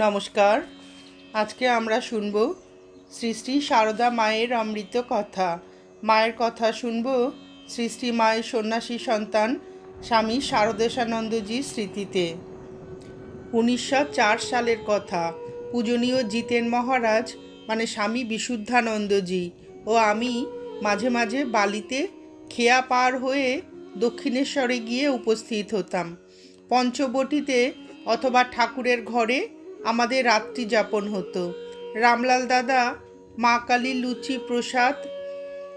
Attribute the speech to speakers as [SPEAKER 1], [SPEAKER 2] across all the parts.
[SPEAKER 1] নমস্কার। আজকে আমরা শুনব শ্রী শ্রী সারদা মায়ের অমৃত কথা। মায়ের কথা শুনব শ্রী শ্রী মায়ের সন্ন্যাসী সন্তান স্বামী শারদেশানন্দজির স্মৃতিতে। উনিশশো চার সালের কথা। পূজনীয় জিতেন মহারাজ মানে স্বামী বিশুদ্ধানন্দজি ও আমি মাঝে মাঝে বালিতে খেয়া পার হয়ে দক্ষিণেশ্বরে গিয়ে উপস্থিত হতাম। পঞ্চবটিতে অথবা ঠাকুরের ঘরে আমাদের রাত্রি যাপন হতো। রামলাল দাদা, মা কালীর লুচি প্রসাদ,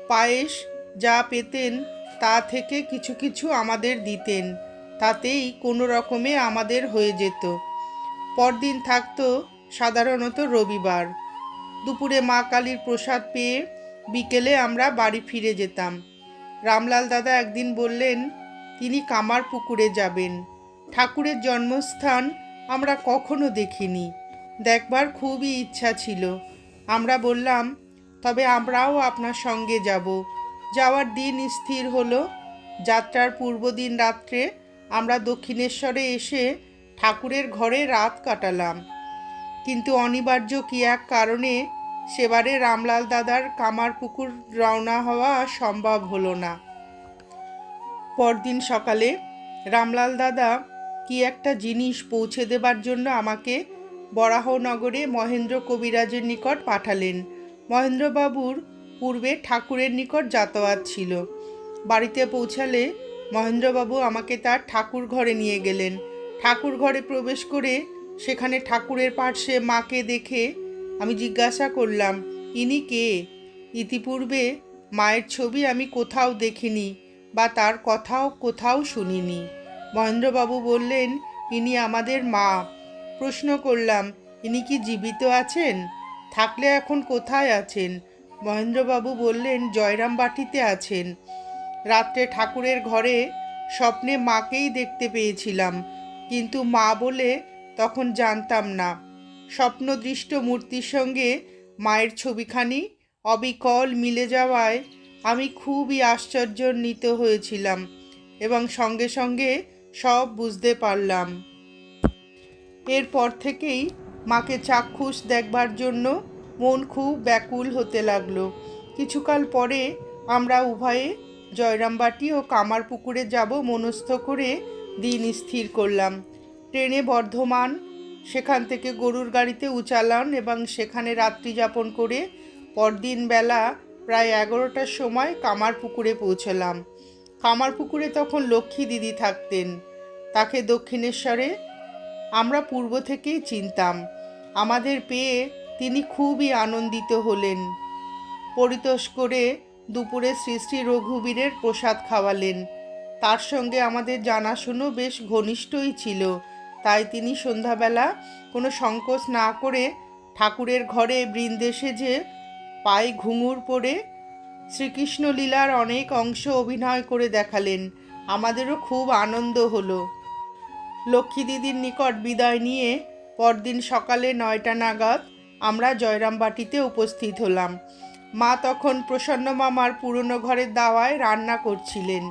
[SPEAKER 1] পায়েস যা পেতেন তা থেকে কিছু কিছু আমাদের দিতেন। তাতেই কোনো রকমে আমাদের হয়ে যেত। পরদিন থাকতো সাধারণত রবিবার। দুপুরে মা কালীর প্রসাদ পেয়ে বিকেলে আমরা বাড়ি ফিরে যেতাম। রামলাল দাদা একদিন বললেন, তিনি কামার পুকুরে যাবেন। ঠাকুরের জন্মস্থান আমরা কখনো দেখিনি। দেখবার খুবই ইচ্ছা ছিল। আমরা বললাম, তবে আমরাও আপনার সঙ্গে যাব। যাওয়ার দিন স্থির হলো। যাত্রার পূর্বদিন রাত্রে আমরা দক্ষিণেশ্বরে এসে ঠাকুরের ঘরে রাত কাটালাম। কিন্তু অনিবার্য কি এক কারণে সেবারে রামলাল দাদার কামার পুকুর রওনা হওয়া সম্ভব হলো না। পরদিন সকালে রামলাল দাদা কি একটা জিনিস পৌঁছে দেবার জন্য আমাকে বরাহনগরে মহেন্দ্র কবিরাজের নিকট পাঠালেন। মহেন্দ্রবাবুর পূর্বে ঠাকুরের নিকট যাতায়াত ছিল। বাড়িতে পৌঁছালে মহেন্দ্রবাবু আমাকে তার ঠাকুর ঘরে নিয়ে গেলেন। ঠাকুর ঘরে প্রবেশ করে সেখানে ঠাকুরের পার্শ্বে মাকে দেখে আমি জিজ্ঞাসা করলাম, ইনি কে? ইতিপূর্বে মায়ের ছবি আমি কোথাও দেখিনি বা তার কথাও কোথাও শুনিনি। মহেন্দ্রবাবু বললেন, ইনি আমাদের মা। প্রশ্ন করলাম, ইনি কি জীবিত আছেন? থাকলে এখন কোথায় আছেন? মহেন্দ্রবাবু বললেন জয়রামবাটিতে আছেন। রাত্রে ঠাকুরের ঘরে স্বপ্নে মাকেই দেখতে পেয়েছিলাম, কিন্তু মা বলে তখন জানতাম না। স্বপ্নদৃষ্ট মূর্তির সঙ্গে মায়ের ছবিখানি অবিকল মিলে যাওয়ায় আমি খুবই আশ্চর্যান্বিত হয়েছিলাম এবং সঙ্গে সঙ্গে সব বুঝতে পারলাম। এরপর থেকেই মাকে চাক্ষুষ দেখবার জন্য মন খুব ব্যাকুল হতে লাগল। কিছুকাল পরে আমরা উভয়ে জয়রামবাটি ও কামারপুকুরে যাব মনস্থ করে দিন স্থির করলাম। ট্রেনে বর্ধমান, সেখান থেকে গরুর গাড়িতে উচালান এবং সেখানে রাত্রি যাপন করে পরদিন বেলা প্রায় এগারোটার সময় কামারপুকুরে পৌঁছলাম। কামারপুকুরে তখন লক্ষ্মী দিদি থাকতেন। তাকে দক্ষিণেশ্বরে আমরা পূর্ব থেকেই চিনতাম। আমাদের পেয়ে তিনি খুবই আনন্দিত হলেন। পরিতোষ করে দুপুরে শ্রী শ্রী রঘুবীরের প্রসাদ খাওয়ালেন। তার সঙ্গে আমাদের জানাশুনো বেশ ঘনিষ্ঠই ছিল। তাই তিনি সন্ধ্যাবেলা কোনো সংকোচ না করে ঠাকুরের ঘরে বৃন্দে সেজে পায়ে ঘুঙুর পরে শ্রীকৃষ্ণ লীলার অনেক অংশ অভিনয় করে দেখালেন। আমাদেরও খুব আনন্দ হলো। লক্ষ্মী দিদির নিকট বিদায় নিয়ে পরদিন সকালে নয়টা নাগাদ আমরা জয়রামবাটিতে উপস্থিত হলাম। মা তখন প্রসন্ন মামার পুরনো ঘরের দাওয়ায় রান্না করছিলেন।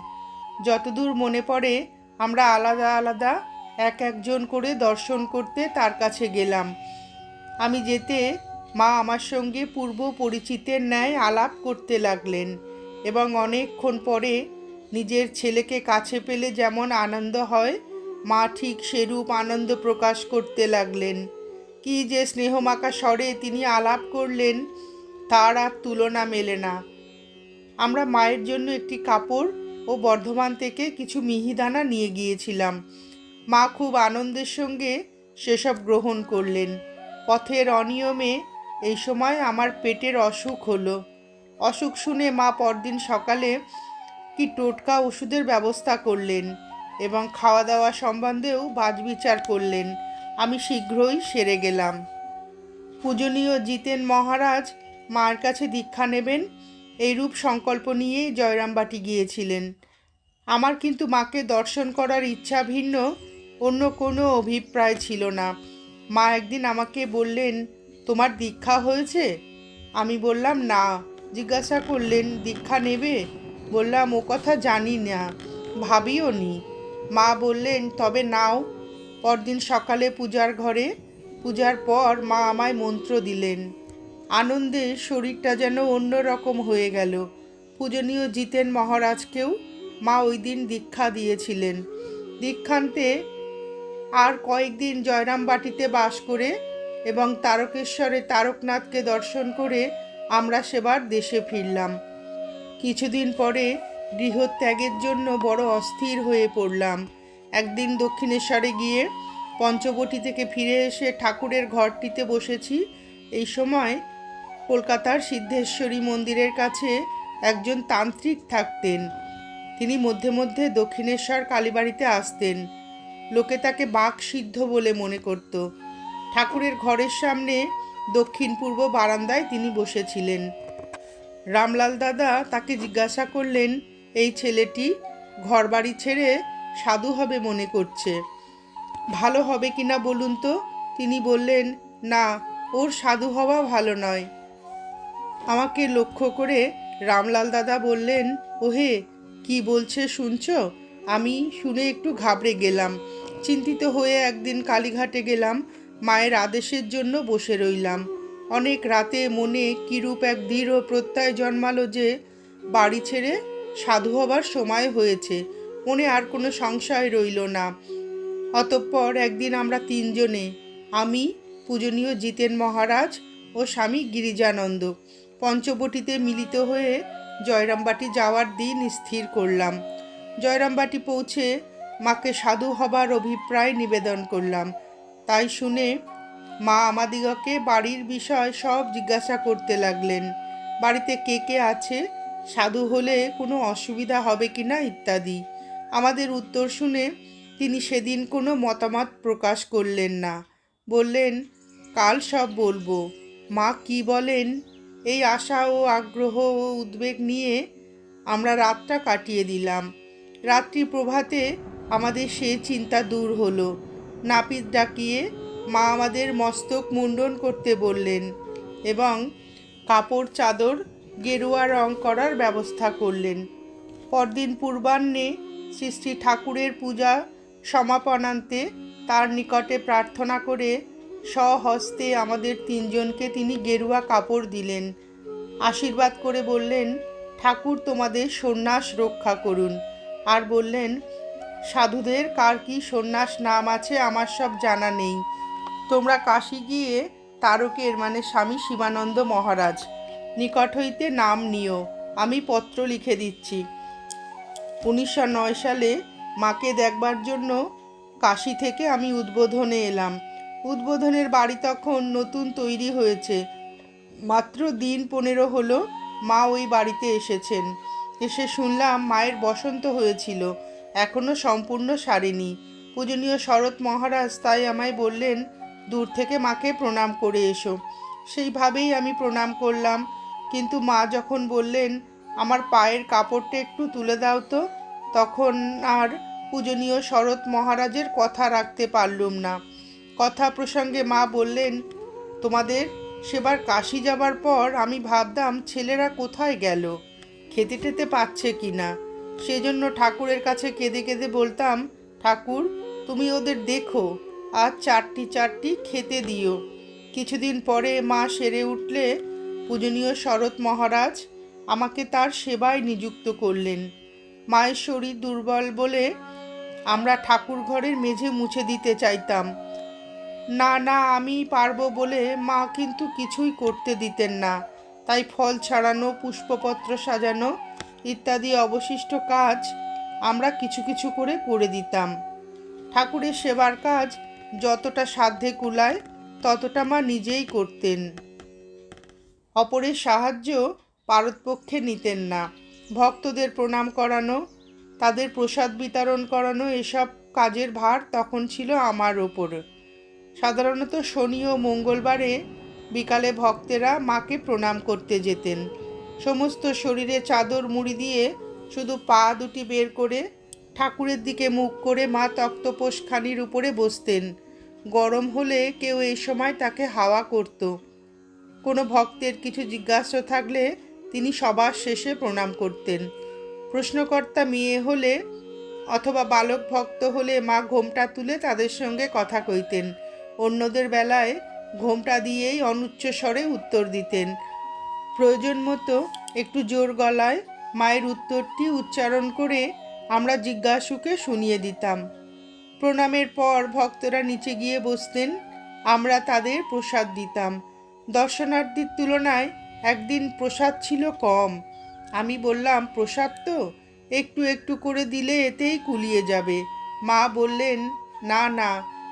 [SPEAKER 1] যতদূর মনে পড়ে, আমরা আলাদা আলাদা এক একজন করে দর্শন করতে তার কাছে গেলাম। আমি যেতে মা আমার সঙ্গে পূর্ব পরিচিতের ন্যায় আলাপ করতে লাগলেন এবং অনেকক্ষণ পরে নিজের ছেলেকে কাছে পেলে যেমন আনন্দ হয়, মা ঠিক সেরূপ আনন্দ প্রকাশ করতে লাগলেন। কি যে স্নেহমাকা স্বরে তিনি আলাপ করলেন, তার আর তুলনা মেলে না। আমরা মায়ের জন্য একটি কাপড় ও বর্ধমান থেকে কিছু মিহিদানা নিয়ে গিয়েছিলাম। মা খুব আনন্দের সঙ্গে সেসব গ্রহণ করলেন। পথের অনিয়মে এই সময় আমার পেটের অসুখ হলো। অসুখ শুনে মা পরদিন সকালে কি টোটকা ওষুধের ব্যবস্থা করলেন এবং খাওয়া দাওয়া সম্বন্ধেও বাজবিচার করলেন। আমি শীঘ্রই সেরে গেলাম। পূজনীয় জিতেন মহারাজ মার কাছে দীক্ষা নেবেন, এইরূপ সংকল্প নিয়েই জয়রামবাটি গিয়েছিলেন। আমার কিন্তু মাকে দর্শন করার ইচ্ছা ভিন্ন, অন্য কোনো অভিপ্রায় ছিল না। মা একদিন আমাকে বললেন তোমার দীক্ষা হয়েছে? আমি বললাম, না। জিজ্ঞাসা করলেন, দীক্ষা নেবে? বললাম, ও কথা জানি না, ভাবিও নি। মা বললেন, তবে নাও। পরদিন সকালে পূজার ঘরে, পূজার পর মা আমায় মন্ত্র দিলেন। আনন্দে শরীরটা যেন অন্য রকম হয়ে গেল। পূজনীয় জিতেন মহারাজকেও মা ওই দিন দীক্ষা দিয়েছিলেন। দীক্ষান্তে আর কয়েকদিন জয়রামবাটিতে বাস করে এবং তারকেশ্বরে তারকনাথকে দর্শন করে আমরা সেবার দেশে ফিরলাম। কিছুদিন পরে গৃহত্যাগের জন্য বড় অস্থির হয়ে পড়লাম। একদিন দক্ষিণেশ্বরে গিয়ে পঞ্চবটি থেকে ফিরে এসে ঠাকুরের ঘরটিতে বসেছি। এই সময় কলকাতার সিদ্ধেশ্বরী মন্দিরের কাছে একজন তান্ত্রিক থাকতেন। তিনি মধ্যে মধ্যে দক্ষিণেশ্বর কালীবাড়িতে আসতেন। লোকে তাকে বাক সিদ্ধ বলে মনে করত। ঠাকুরের ঘরের সামনে দক্ষিণ পূর্ব বারান্দায় তিনি বসেছিলেন। রামলাল দাদা তাকে জিজ্ঞাসা করলেন, এই ছেলেটি ঘরবাড়ি ছেড়ে সাধু হবে মনে করছে। ভালো হবে কিনা বলুন তো? তিনি বললেন, না, ওর সাধু হওয়া ভালো নয়। আমাকে লক্ষ্য করে রামলাল দাদা বললেন, ওহে, কি বলছে শুনছ? আমি শুনে একটু ঘাবড়ে গেলাম। চিন্তিত হয়ে একদিন কালীঘাটে গেলাম। মায়ের আদেশের জন্য বসে রইলাম। অনেক রাতে মনে কিরূপ এক দৃঢ় প্রত্যয় জন্মালো যে, বাড়ি ছেড়ে সাধু হবার সময় হয়েছে, মনে আর কোনো সংশয় রইল না। অতঃপর একদিন আমরা তিনজনে, আমি, পূজনীয় জিতেন মহারাজ ও স্বামী গিরিজানন্দ, পঞ্চবটিতে মিলিত হয়ে জয়রামবাটি যাওয়ার দিন স্থির করলাম। জয়রামবাটি পৌঁছে মাকে সাধু হবার অভিপ্রায় নিবেদন করলাম। তাই শুনে মা আমাদিগকে বাড়ির বিষয় সব জিজ্ঞাসা করতে লাগলেন, বাড়িতে কে কে আছে, সাধু হলে কোনো অসুবিধা হবে কি না ইত্যাদি। আমাদের উত্তর শুনে তিনি সেদিন কোনো মতামত প্রকাশ করলেন না। বললেন, কাল সব বলব। মা কি বলেন? এই আশা ও আগ্রহ ও উদ্বেগ নিয়ে আমরা রাতটা কাটিয়ে দিলাম। রাত্রি প্রভাতে আমাদের সে চিন্তা দূর হলো। নাপিত ডাকিয়ে মা আমাদের মস্তক মুন্ডন করতে বললেন এবং কাপড় চাদর গেরুয়া রং করার ব্যবস্থা করলেন। পরদিন পূর্বাহ্নে শ্রী শ্রী ঠাকুরের পূজা সমাপনান্তে তার নিকটে প্রার্থনা করে স্বহস্তে আমাদের তিনজনকে তিনি গেরুয়া কাপড় দিলেন। আশীর্বাদ করে বললেন, ঠাকুর তোমাদের সন্ন্যাস রক্ষা করুন। আর বললেন সাধুদের কার কি সন্ন্যাস নাম আছে আমার সব জানা নেই। তোমরা কাশি গিয়ে তারকের মানে স্বামী শিবানন্দ মহারাজ নিকট হইতে নাম নিও, আমি পত্র লিখে দিচ্ছি। উনিশশো নয় সালে মাকে দেখবার জন্য কাশি থেকে আমি উদ্বোধনে এলাম। উদ্বোধনের বাড়ি তখন নতুন তৈরি হয়েছে। মাত্র দিন পনেরো হলো মা ওই বাড়িতে এসেছেন। এসে শুনলাম মায়ের বসন্ত হয়েছিল। এখনও সম্পূর্ণ সারেনি। পূজনীয় শরৎ মহারাজ তাই আমায় বললেন, দূর থেকে মাকে প্রণাম করে এসো। সেইভাবেই আমি প্রণাম করলাম। কিন্তু মা যখন বললেন, আমার পায়ের কাপড়টা একটু তুলে দাও তো, তখন আর পূজনীয় শরৎ মহারাজের কথা রাখতে পারলুম না। কথা প্রসঙ্গে মা বললেন, তোমাদের সেবার কাশি যাবার পর আমি ভাবতাম ছেলেরা কোথায় গেল? খেতে টেতে পাচ্ছে কি না? সেজন্য ঠাকুরের কাছে কেঁদে কেঁদে বলতাম, ঠাকুর, তুমি ওদের দেখো, আর চারটি চারটি খেতে দিও। কিছুদিন পরে মা সেরে উঠলে, পূজনীয় শরৎ মহারাজ, আমাকে তার সেবায় নিযুক্ত করলেন। মায়ের শরীর দুর্বল বলে আমরা ঠাকুর ঘরের মেঝে মুছে দিতে চাইতাম। না না আমি পারব বলে মা কিন্তু কিছুই করতে দিতেন না। তাই ফল ছাড়ানো, পুষ্পপত্র সাজানো ইত্যাদি অবশিষ্ট কাজ আমরা কিছু কিছু করে করে দিতাম। ঠাকুরের সেবার কাজ যতটা সাধ্যে কুলায়, ততটা মা নিজেই করতেন। অপরের সাহায্য পারতপক্ষে নিতেন না। ভক্তদের প্রণাম করানো, তাদের প্রসাদ বিতরণ করানো, এসব কাজের ভার তখন ছিল আমার ওপর। সাধারণত শনি ও মঙ্গলবারে বিকালে ভক্তেরা মাকে প্রণাম করতে যেতেন। সমস্ত শরীরে চাদর মুড়ি দিয়ে শুধু পা দুটি বের করে ঠাকুরের দিকে মুখ করে মা তক্তপোষখানির উপরে বসতেন। গরম হলে কেউ এই সময় তাকে হাওয়া করত। কোনো ভক্তের কিছু জিজ্ঞাসা থাকলে তিনি সবার শেষে প্রণাম করতেন। প্রশ্নকর্তা মেয়ে হলে অথবা বালক ভক্ত হলে মা ঘোমটা তুলে তাদের সঙ্গে কথা কইতেন। অন্যদের বেলায় ঘোমটা দিয়েই অনুচ্চ স্বরে উত্তর দিতেন। প্রয়োজন মতো একটু জোর গলায় মায়ের উত্তরটি উচ্চারণ করে আমরা জিজ্ঞাসুকে শুনিয়ে দিতাম। প্রণামের পর ভক্তরা নিচে গিয়ে বসতেন আমরা তাদের প্রসাদ দিতাম। দর্শনার্থীর তুলনায় একদিন প্রসাদ ছিল কম। আমি বললাম, প্রসাদ তো? একটু একটু করে দিলে এতেই কুলিয়ে যাবে। মা বললেন, না না,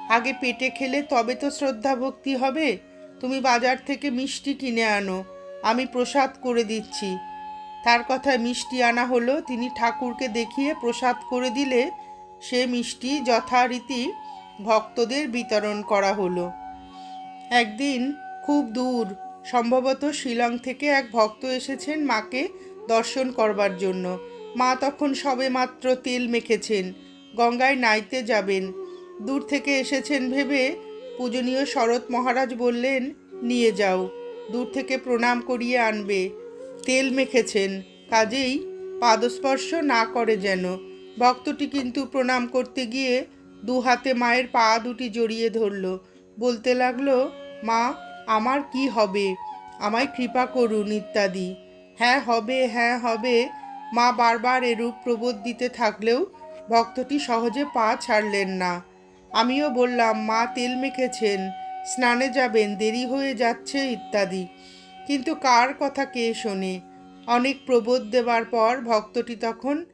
[SPEAKER 1] আগে পেটে খেলে তবে তো শ্রদ্ধা ভক্তি হবে। তুমি বাজার থেকে মিষ্টি কিনে আনো। আমি প্রসাদ করে দিচ্ছি। তার কথায় মিষ্টি আনা হলো। তিনি ঠাকুরকে দেখিয়ে প্রসাদ করে দিলে সে মিষ্টি যথারীতি ভক্তদের বিতরণ করা হলো। একদিন খুব দূর, সম্ভবত শিলং থেকে এক ভক্ত এসেছেন মাকে দর্শন করবার জন্য। মা তখন সবে মাত্র তেল মেখেছেন, গঙ্গায় নাইতে যাবেন। দূর থেকে এসেছেন ভেবে পূজনীয় শরৎ মহারাজ বললেন, নিয়ে যাও। দূর থেকে প্রণাম করিয়ে আনবে। তেল মেখেছেন, কাজেই পাদস্পর্শ না করে যেন। ভক্তটি কিন্তু প্রণাম করতে গিয়ে দু হাতে মায়ের পা দুটি জড়িয়ে ধরল। বলতে লাগল, মা, আমার কি হবে? আমায় কৃপা করুন ইত্যাদি। হ্যাঁ হবে হ্যাঁ হবে। মা বারবার এরূপ প্রবোধ দিতে থাকলেও ভক্তটি সহজে পা ছাড়লেন না। আমিও বললাম, মা, তেল মেখেছেন। স্নানে যাবেন, দেরি হয়ে যাচ্ছে ইত্যাদি। কিন্তু কার কথা কে শোনে? অনেক প্রবোধ দেবার পর ভক্তটি তখন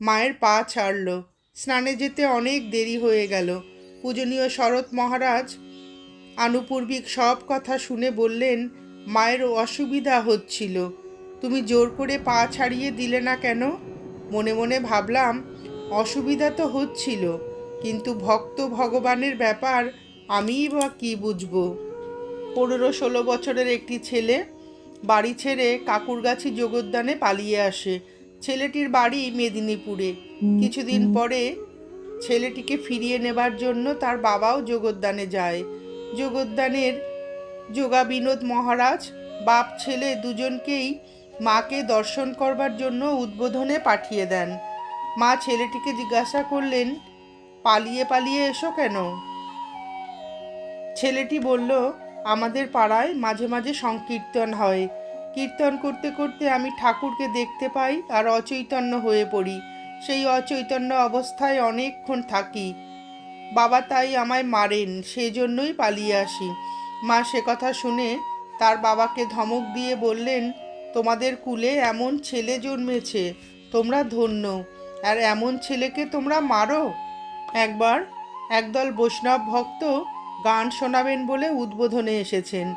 [SPEAKER 1] মায়ের পা ছাড়ল। স্নানে যেতে অনেক দেরি হয়ে গেল। পূজনীয় শরৎ মহারাজ আনুপূর্বিক সব কথা শুনে বললেন, মায়ের অসুবিধা হচ্ছিল। তুমি জোর করে পা ছাড়িয়ে দিলে না কেন? মনে মনে ভাবলাম, অসুবিধা তো হচ্ছিল, কিন্তু ভক্ত ভগবানের ব্যাপার আমিই বা কী বুঝব? পনেরো ষোলো বছরের একটি ছেলে বাড়ি ছেড়ে কাকুরগাছি যোগদানে পালিয়ে আসে। ছেলেটির বাড়ি মেদিনীপুরে। কিছুদিন পরে ছেলেটিকে ফিরিয়ে নেবার জন্য তার বাবাও যোগদানে যায়। যোগদানের যোগা বিনোদ মহারাজ বাপ ছেলে দুজনকেই মাকে দর্শন করবার জন্য উদ্বোধনে পাঠিয়ে দেন। মা ছেলেটিকে জিজ্ঞাসা করলেন পালিয়ে পালিয়ে এসো কেন? ছেলেটি বলল, আমাদের পাড়ায় মাঝে মাঝে সংকীর্তন হয়। কীর্তন করতে করতে আমি ঠাকুরকে দেখতে পাই আর অচৈতন্য হয়ে পড়ি। সেই অচৈতন্য অবস্থায় অনেকক্ষণ থাকি। বাবা তাই আমায় মারেন সেই জন্যই পালিয়ে আসি। মা সে কথা শুনে তার বাবাকে ধমক দিয়ে বললেন, তোমাদের কুলে এমন ছেলে জন্মেছে, তোমরা ধন্য। আর এমন ছেলেকে তোমরা মারো? একবার একদল বৈষ্ণব ভক্ত গান শোনাবেন বলে উদ্বোধনে এসেছেন।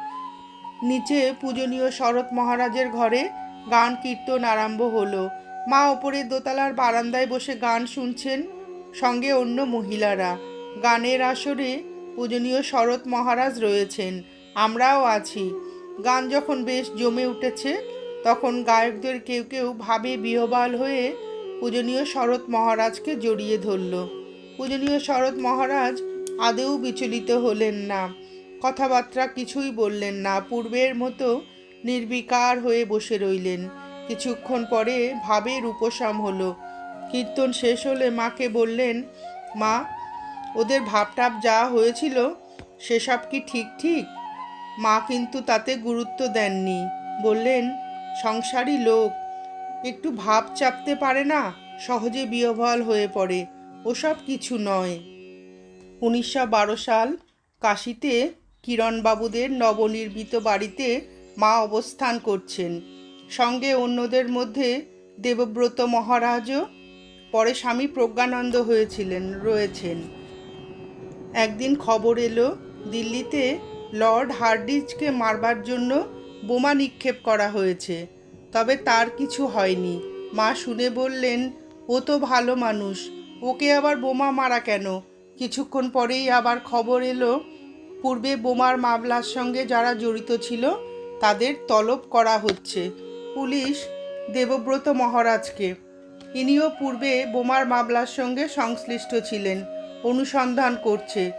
[SPEAKER 1] নিচে পূজনীয় শরৎ মহারাজের ঘরে গান কীর্তন আরম্ভ হলো। মা ওপরে দোতলার বারান্দায় বসে গান শুনছেন সঙ্গে অন্য মহিলারা। গানের আসরে পূজনীয় শরৎ মহারাজ রয়েছেন। আমরাও আছি। গান যখন বেশ জমে উঠেছে, তখন গায়কদের কেউ কেউ ভাবে বিহবাল হয়ে পূজনীয় শরৎ মহারাজকে জড়িয়ে ধরল। পূজনীয় শরৎ মহারাজ আদেও বিচলিত হলেন না। কথাবার্তা কিছুই বললেন না। পূর্বের মতো নির্বিকার হয়ে বসে রইলেন। কিছুক্ষণ পরে ভাবের উপশম হলো। কীর্তন শেষ হলে মাকে বললেন, মা, ওদের ভাবটাপ যা হয়েছিল, সেসব কি ঠিক ঠিক? মা কিন্তু তাতে গুরুত্ব দেননি। বললেন, সংসারী লোক, একটু ভাব চাপতে পারে না? সহজে বিহবল হয়ে পড়ে। ওসব কিছু নয়। উনিশশো বারো সাল কাশিতে কিরণবাবুদের নবনির্মিত বাড়িতে মা অবস্থান করছেন। সঙ্গে অন্যদের মধ্যে দেবব্রত মহারাজও, পরে স্বামী প্রজ্ঞানন্দ হয়েছিলেন, রয়েছেন। একদিন খবর এলো, দিল্লিতে লর্ড হার্ডিজকে মারবার জন্য বোমা নিক্ষেপ করা হয়েছে, তবে তার কিছু হয়নি। মা শুনে বললেন, ও তো ভালো মানুষ, ওকে আবার বোমা মারা কেন? কিছুক্ষণ পরেই আবার খবর এলো, পূর্বে বোমার মামলার সঙ্গে যারা জড়িত ছিল, তাদের তলব করা হচ্ছে। পুলিশ, দেবব্রত মহারাজকে। ইনিও পূর্বে বোমার মামলার সঙ্গে সংশ্লিষ্ট ছিলেন, অনুসন্ধান করছে।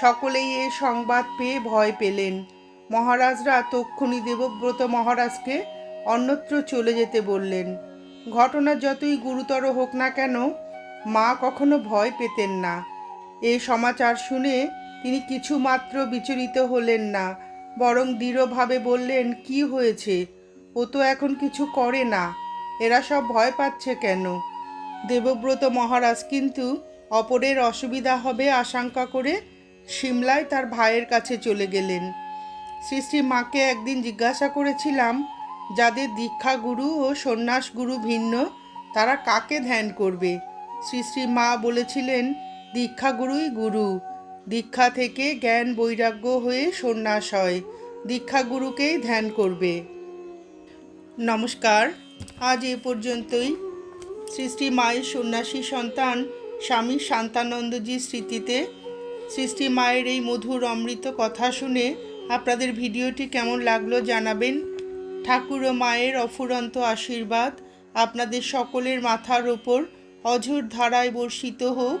[SPEAKER 1] সকলেই এ সংবাদ পেয়ে ভয় পেলেন। মহারাজরা তক্ষুনি দেবব্রত মহারাজকে অন্যত্র চলে যেতে বললেন। ঘটনা যতই গুরুতর হোক না কেন, মা কখনো ভয় পেতেন না। এই সমাচার শুনে তিনি কিছুমাত্র বিচলিত হলেন না, বরং দৃঢ়ভাবে বললেন, কি হয়েছে? ও তো এখন কিছু করে না। এরা সব ভয় পাচ্ছে কেন? দেবব্রত মহারাজ কিন্তু অপরের অসুবিধা হবে আশঙ্কা করে সিমলায় তার ভাইয়ের কাছে চলে গেলেন। শ্রী শ্রী মাকে একদিন জিজ্ঞাসা করেছিলাম, যাদের দীক্ষা গুরু ও সন্ন্যাস গুরু ভিন্ন, তারা কাকে ধ্যান করবে? শ্রী শ্রী মা বলেছিলেন দীক্ষা গুরুই গুরু। দীক্ষা থেকে জ্ঞান বৈরাগ্য হয়ে সন্ন্যাস হয়। দীক্ষা গুরুকেই ধ্যান করবে। নমস্কার। আজ এ পর্যন্তই। শ্রী মায়ের সন্ন্যাসী সন্তান স্বামী শান্তানন্দজির স্মৃতিতে। শ্রী মায়ের এই মধুর অমৃত কথা শুনে আপনাদের ভিডিওটি কেমন লাগল জানাবেন। ঠাকুর ও মায়ের অফুরন্ত আশীর্বাদ আপনাদের সকলের মাথার ওপর অঝোর ধারায় বর্ষিত হোক।